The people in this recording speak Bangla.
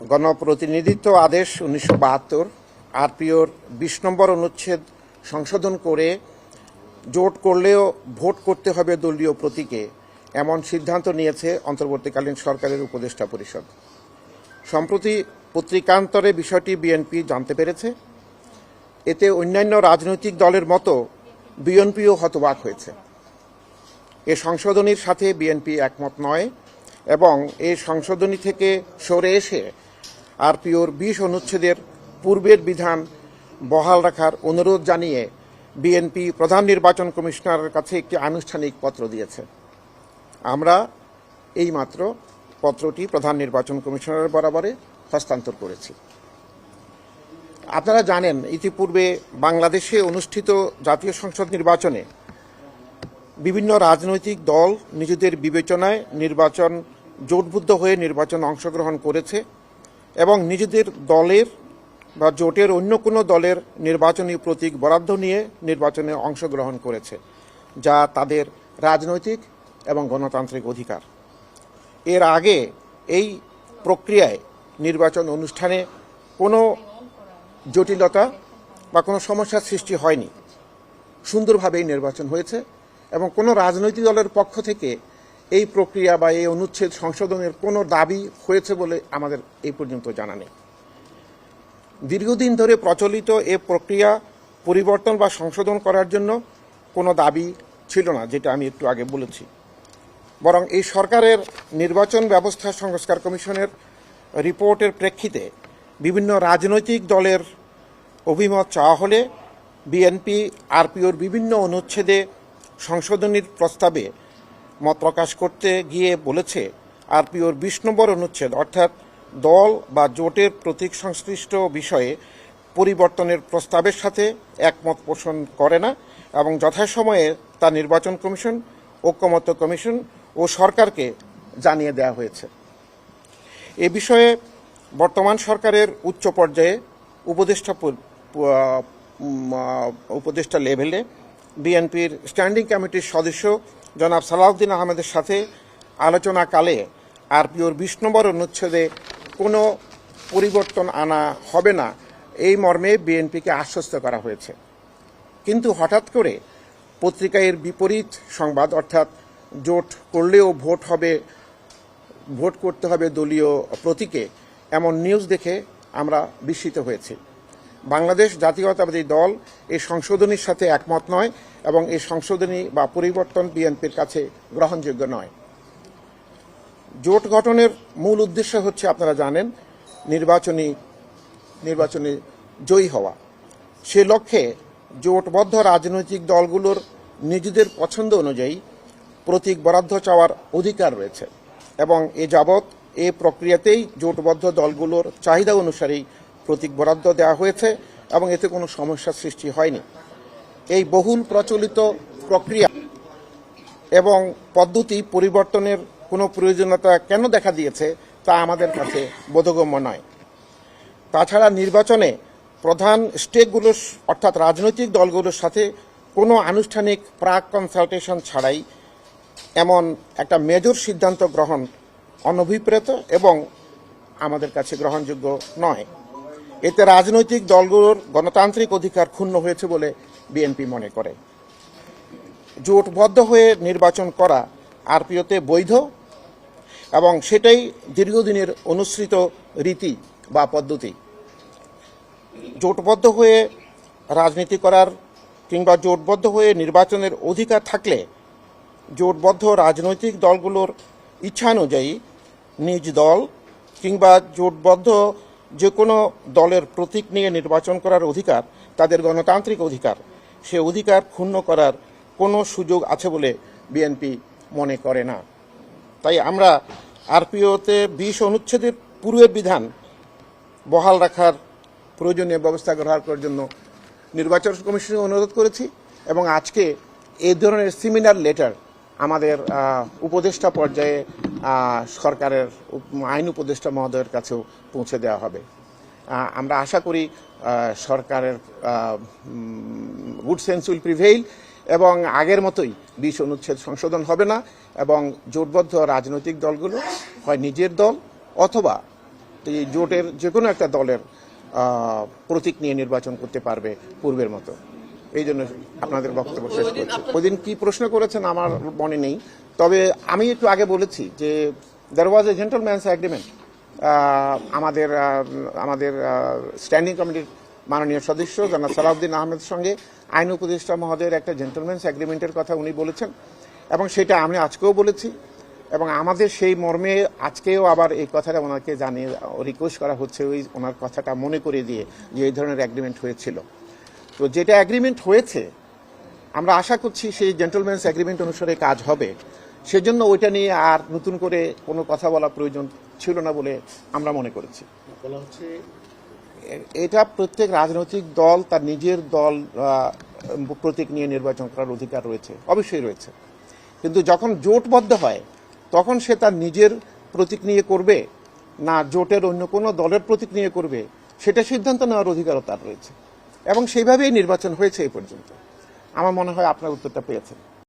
গণপ্রতিনিধিত্ব আদেশ উনিশশো বাহাত্তর, আরপিওর বিশ নম্বর অনুচ্ছেদ সংশোধন করে জোট করলেও ভোট করতে হবে দলীয় প্রতীকে, এমন সিদ্ধান্ত নিয়েছে অন্তর্বর্তীকালীন সরকারের উপদেষ্টা পরিষদ। সম্প্রতি পত্রিকান্তরে বিষয়টি বিএনপি জানতে পেরেছে। এতে অন্যান্য রাজনৈতিক দলের মতো বিএনপিও হতবাক হয়েছে। এ সংশোধনীর সাথে বিএনপি একমত নয় এবং এই সংশোধনী থেকে সরে এসে আরপিওর বিশ অনুচ্ছেদের পূর্বের বিধান বহাল রাখার অনুরোধ জানিয়ে বিএনপি প্রধান নির্বাচন কমিশনারের কাছে একটি আনুষ্ঠানিক পত্র দিয়েছে। আমরা এইমাত্র পত্রটি প্রধান নির্বাচন কমিশনারের বরাবরে হস্তান্তর করেছি। আপনারা জানেন, ইতিপূর্বে বাংলাদেশে অনুষ্ঠিত জাতীয় সংসদ নির্বাচনে বিভিন্ন রাজনৈতিক দল নিজেদের বিবেচনায় নির্বাচন জোটবদ্ধ হয়ে নির্বাচন অংশগ্রহণ করেছে। এবং নিজেদের দলের বা জোটের অন্য কোনো দলের নির্বাচনী প্রতীক বরাদ্দ নিয়ে নির্বাচনে অংশগ্রহণ করেছে, যা তাদের রাজনৈতিক এবং গণতান্ত্রিক অধিকার। এর আগে এই প্রক্রিয়ায় নির্বাচন অনুষ্ঠানে কোনো জটিলতা বা কোনো সমস্যার সৃষ্টি হয়নি। সুন্দরভাবেই নির্বাচন হয়েছে এবং কোনো রাজনৈতিক দলের পক্ষ থেকে এই প্রক্রিয়া বা এই অনুচ্ছেদ সংশোধনের কোনো দাবি হয়েছে বলে আমাদের এই পর্যন্ত জানা নেই। দীর্ঘদিন ধরে প্রচলিত এ প্রক্রিয়া পরিবর্তন বা সংশোধন করার জন্য কোনো দাবি ছিল না, যেটা আমি একটু আগে বলেছি। বরং এই সরকারের নির্বাচন ব্যবস্থা সংস্কার কমিশনের রিপোর্টের প্রেক্ষিতে বিভিন্ন রাজনৈতিক দলের অভিমত চাওয়া হলে বিএনপি, আরপিওর বিভিন্ন অনুচ্ছেদে সংশোধনীর প্রস্তাবে মত প্রকাশ করতে গিয়ে বলেছে, আরপিওর বিশ নম্বর অনুচ্ছেদ অর্থাৎ দল বা জোটের প্রতীক সংশ্লিষ্ট বিষয়ে পরিবর্তনের প্রস্তাবের সাথে একমত পোষণ করে না এবং যথাসময়ে তা নির্বাচন কমিশন, ঐক্যমত্য কমিশন ও সরকারকে জানিয়ে দেওয়া হয়েছে। এ বিষয়ে বর্তমান সরকারের উচ্চ পর্যায়ে উপদেষ্টা উপদেষ্টা লেভেলে বিএনপির স্ট্যান্ডিং কমিটির সদস্য জনাব সালাউদ্দিন আহমেদের সাথে আলোচনাকালে আরপিওর বিশ নম্বর অনুচ্ছেদে কোনো পরিবর্তন আনা হবে না। এই মর্মে বিএনপিকে আশ্বস্ত করা হয়েছে। কিন্তু হঠাৎ করে পত্রিকায়ের বিপরীত সংবাদ, অর্থাৎ জোট করলেও ভোট হবে, ভোট করতে হবে দলীয় প্রতীকে, এমন নিউজ দেখে আমরা বিস্মিত হয়েছি। বাংলাদেশ জাতীয়তাবাদী দল এই সংশোধনীর সাথে একমত নয় এবং এই সংশোধনী বা পরিবর্তন বিএনপির কাছে গ্রহণযোগ্য নয়। জোট গঠনের মূল উদ্দেশ্য হচ্ছে, আপনারা জানেন, নির্বাচনী, নির্বাচনে জয়ী হওয়া। সে লক্ষ্যে জোটবদ্ধ রাজনৈতিক দলগুলোর নিজেদের পছন্দ অনুযায়ী প্রতীক বরাদ্দ চাওয়ার অধিকার রয়েছে এবং এ যাবৎ এ প্রক্রিয়াতেই জোটবদ্ধ দলগুলোর চাহিদা অনুসারেই প্রতীক বরাদ্দ দেওয়া হয়েছে এবং এতে কোনো সমস্যার সৃষ্টি হয়নি। এই বহুল প্রচলিত প্রক্রিয়া এবং পদ্ধতি পরিবর্তনের কোনো প্রয়োজনীয়তা কেন দেখা দিয়েছে তা আমাদের কাছে বোধগম্য নয়। তাছাড়া নির্বাচনে প্রধান স্টেকগুলোর, অর্থাৎ রাজনৈতিক দলগুলোর সাথে কোনো আনুষ্ঠানিক প্রাক কনসালটেশন ছাড়াই এমন একটা মেজর সিদ্ধান্ত গ্রহণ অনভিপ্রেত এবং আমাদের কাছে গ্রহণযোগ্য নয়। এতে রাজনৈতিক দলগুলোর গণতান্ত্রিক অধিকার ক্ষুণ্ণ হয়েছে বলে বিএনপি মনে করে। জোটবদ্ধ হয়ে নির্বাচন করা আরপিওতে বৈধ এবং সেটাই দীর্ঘদিনের অনুসৃত রীতি বা পদ্ধতি। জোটবদ্ধ হয়ে রাজনীতি করার কিংবা জোটবদ্ধ হয়ে নির্বাচনের অধিকার থাকলে জোটবদ্ধ রাজনৈতিক দলগুলোর ইচ্ছানুযায়ী নিজ দল কিংবা জোটবদ্ধ যে কোনো দলের প্রতীক নিয়ে নির্বাচন করার অধিকার, তাদের গণতান্ত্রিক অধিকার, সে অধিকার ক্ষুণ্ণ করার কোনো সুযোগ আছে বলে বিএনপি মনে করে না। তাই আমরা আরপিওতে বিশ অনুচ্ছেদের পূর্বের বিধান বহাল রাখার প্রয়োজনীয় ব্যবস্থা গ্রহণ করার জন্য নির্বাচন কমিশনে অনুরোধ করেছি এবং আজকে এই ধরনের সেমিনার লেটার আমাদের উপদেষ্টা পর্যায়ে সরকারের আইন উপদেষ্টা মহোদয়ের কাছেও পৌঁছে দেওয়া হবে। আমরা আশা করি সরকারের গুড সেন্স উইল প্রিভেইল এবং আগের মতোই বিশ অনুচ্ছেদ সংশোধন হবে না এবং জোটবদ্ধ রাজনৈতিক দলগুলো হয় নিজের দল অথবা এই জোটের যে কোনো একটা দলের প্রতীক নিয়ে নির্বাচন করতে পারবে পূর্বের মতো। এই জন্য আপনাদের বক্তব্য শেষ করছি। ওইদিন কি প্রশ্ন করেছেন আমার মনে নেই। তবে আমি একটু আগে বলেছি যে there was a gentleman's agreement আমাদের আমাদের স্ট্যান্ডিং কমিটির মাননীয় সদস্য জনাব সালাউদ্দিন আহমেদের সঙ্গে আইন উপদেষ্টা মহোদয়ের একটা জেন্টলম্যানস অ্যাগ্রিমেন্টের কথা উনি বলেছেন এবং সেটা আমি আজকেও বলেছি এবং আমাদের সেই মর্মে আজকেও আবার এই কথাটা ওনাকে জানিয়ে রিকোয়েস্ট করা হচ্ছে, ওই ওনার কথাটা মনে করে দিয়ে যে এই ধরনের অ্যাগ্রিমেন্ট হয়েছিল। তো যেটা অ্যাগ্রিমেন্ট হয়েছে আমরা আশা করছি সেই জেন্টলম্যানস অ্যাগ্রিমেন্ট অনুসারে কাজ হবে। সেজন্য ওইটা নিয়ে আর নতুন করে কোনো কথা বলা প্রয়োজন ছিল না বলে আমরা মনে করেছি। বলা হচ্ছে এটা প্রত্যেক রাজনৈতিক দল তার নিজের দল প্রতীক নিয়ে নির্বাচন করার অধিকার রয়েছে অবশ্যই রয়েছে। কিন্তু যখন জোটবদ্ধ হয় তখন সে তার নিজের প্রতীক নিয়ে করবে না জোটের অন্য কোনো দলের প্রতীক নিয়ে করবে সেটা সিদ্ধান্ত নেওয়ার অধিকারও তার রয়েছে। এবং সেইভাবেই নির্বাচন হয়েছে এই পর্যন্ত। আমার মনে হয় আপনার উত্তরটা পেয়েছেন।